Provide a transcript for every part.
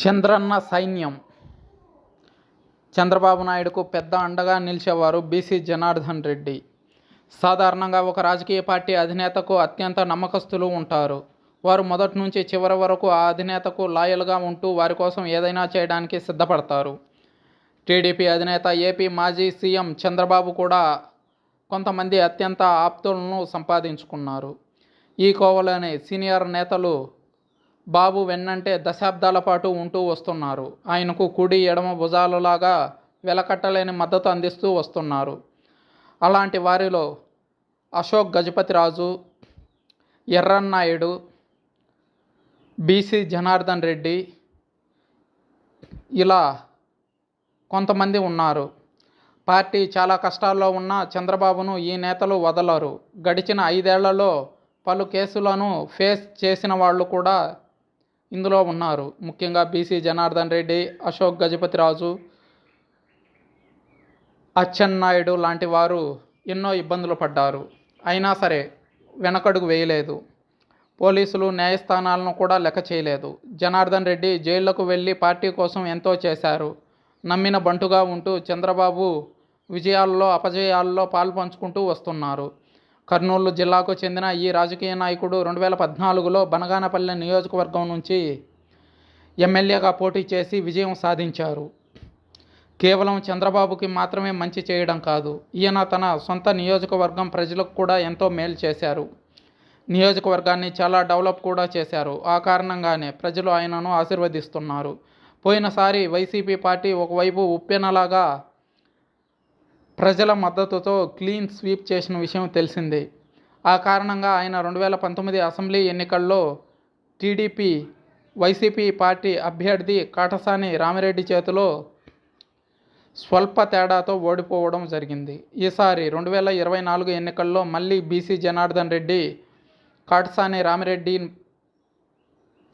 చంద్రన్న సైన్యం. చంద్రబాబు నాయుడుకు పెద్ద అండగా నిలిచేవారు బీసీ జనార్దన్ రెడ్డి. సాధారణంగా ఒక రాజకీయ పార్టీ అధినేతకు అత్యంత నమ్మకస్తులు ఉంటారు. వారు మొదటి నుంచి చివరి వరకు ఆ అధినేతకు లాయల్గా ఉంటూ వారి కోసం ఏదైనా చేయడానికి సిద్ధపడతారు. టీడీపీ అధినేత ఏపీ మాజీ సీఎం చంద్రబాబు కూడా కొంతమంది అత్యంత ఆప్తులను సంపాదించుకున్నారు. ఈ కోవలోనే సీనియర్ నేతలు బాబు వెన్నంటే దశాబ్దాల పాటు ఉంటూ వస్తున్నారు. ఆయనకు కుడి ఎడమ భుజాలలాగా వెలకట్టలేని మద్దతు అందిస్తూ వస్తున్నారు. అలాంటి వారిలో అశోక్ గజపతిరాజు ఎర్రన్నాయుడు బీసీ జనార్దన్ రెడ్డి ఇలా కొంతమంది ఉన్నారు. పార్టీ చాలా కష్టాల్లో ఉన్న చంద్రబాబును ఈ నేతలు వదలరు. గడిచిన ఐదేళ్ళలో పలు కేసులను ఫేస్ చేసిన వాళ్ళు కూడా ఇందులో ఉన్నారు. ముఖ్యంగా బీసీ జనార్దన్ రెడ్డి అశోక్ గజపతిరాజు అచ్చెన్నాయుడు లాంటి వారు ఎన్నో ఇబ్బందులు పడ్డారు. అయినా సరే వెనకడుగు వేయలేదు. పోలీసులు న్యాయస్థానాలను కూడా లెక్క చేయలేదు. జనార్దన్ రెడ్డి జైళ్ళకు వెళ్ళి పార్టీ కోసం ఎంతో చేశారు. నమ్మిన బంటుగా ఉంటూ చంద్రబాబు విజయాల్లో అపజయాల్లో పాల్పంచుకుంటూ వస్తున్నారు. కర్నూలు జిల్లాకు చెందిన ఈ రాజకీయ నాయకుడు రెండు వేల పద్నాలుగులో బనగానపల్లి నియోజకవర్గం నుంచి ఎమ్మెల్యేగా పోటీ చేసి విజయం సాధించారు. కేవలం చంద్రబాబుకి మాత్రమే మంచి చేయడం కాదు ఈయన తన సొంత నియోజకవర్గం ప్రజలకు కూడా ఎంతో మేలు చేశారు. నియోజకవర్గాన్ని చాలా డెవలప్ కూడా చేశారు. ఆ కారణంగానే ప్రజలు ఆయనను ఆశీర్వదిస్తున్నారు. పోయినసారి వైసీపీ పార్టీ ఒకవైపు ఉప్పెనలాగా ప్రజల మద్దతుతో క్లీన్ స్వీప్ చేసిన విషయం తెలిసిందే. ఆ కారణంగా ఆయన రెండు వేల పంతొమ్మిది అసెంబ్లీ ఎన్నికల్లో టీడీపీ వైసీపీ పార్టీ అభ్యర్థి కాటసాని రామిరెడ్డి చేతిలో స్వల్ప తేడాతో ఓడిపోవడం జరిగింది. ఈసారి రెండు వేల ఇరవై నాలుగు ఎన్నికల్లో మళ్ళీ బీసీ జనార్దన్ రెడ్డి కాటసాని రామిరెడ్డి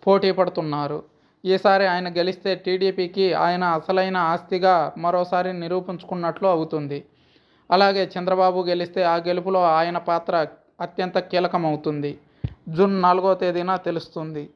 పోటీ పడుతున్నారు. ఈసారి ఆయన గెలిస్తే టీడీపీకి ఆయన అసలైన ఆస్తిగా మరోసారి నిరూపించుకున్నట్లు అవుతుంది. అలాగే చంద్రబాబు గెలిస్తే ఆ గెలుపులో ఆయన పాత్ర అత్యంత కీలకమవుతుంది. జూన్ నాలుగో తేదీన తెలుస్తుంది.